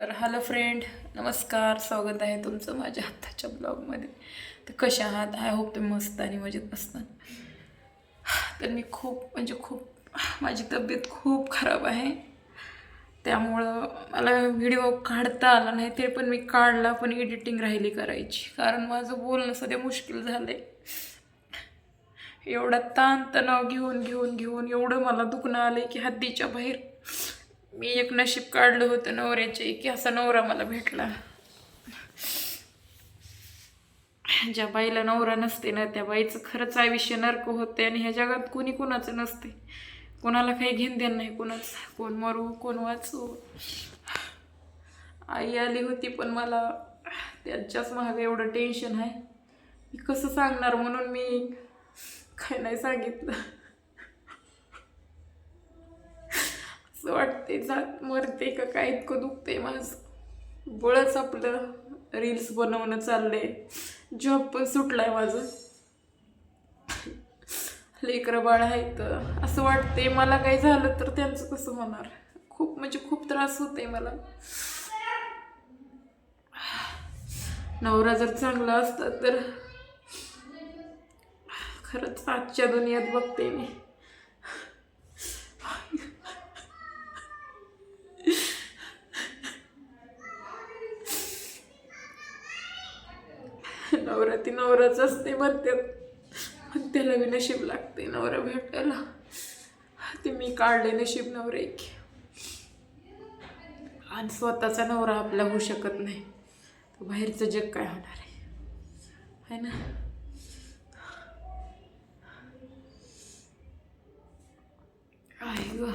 तर hello friend नमस्कार स्वागत आहे तुमचं माझ्या आत्ताच्या ब्लॉगमध्ये. तर कशा आहात? आय होप तुम्ही मस्त आणि मजेत असतात तर मी खूप म्हणजे खूप माझी तब्येत खूप खराब आहे. त्यामुळं मला व्हिडिओ काढता आला नाही तरी पण मी काढला पण एडिटिंग राहिली करायची. कारण माझं बोलणं सध्या मुश्किल झालं आहे एवढा ताणतणाव घेऊन घेऊन घेऊन एवढं मला दुखणं आलं की हद्दीच्या बाहेर मी एक नशीब काढलं होतं नवऱ्याचे की असा नवरा मला भेटला. ज्या बाईला नवरा नसते ना त्या बाईचं खरंच आयुष्य नरक होते आणि ह्या जगात कोणी कोणाचं नसते. कोणाला काही घेण देण नाही कोणाचं. कोण मरू कोण वाचू. आई आली होती पण मला त्यांच्याच मागे एवढं टेन्शन आहे. मी कसं सांगणार म्हणून मी काय नाही सांगितलं. ते जात मरते का काय इतकं दुखते माझं. बळच आपलं रील्स बनवणं चाललंय. जॉब पण सुटलाय माझं. लेकरं बाळ आहेत. असं वाटते मला काही झालं तर त्यांचं कसं होणार? खूप म्हणजे खूप त्रास होते मला. नवरा जर चांगला असता तर खरंच आजच्या दुनियात बघते मी. नवरा ती नवराच असते म्हणतात. पण त्याला बी नशीब लागते नवरा भेटायला. ते मी काढले नशीब नवरे की आणि स्वतःचा नवरा आपला होऊ शकत नाही. तर बाहेरचं जग काय होणार आहे? है ना? आई ग.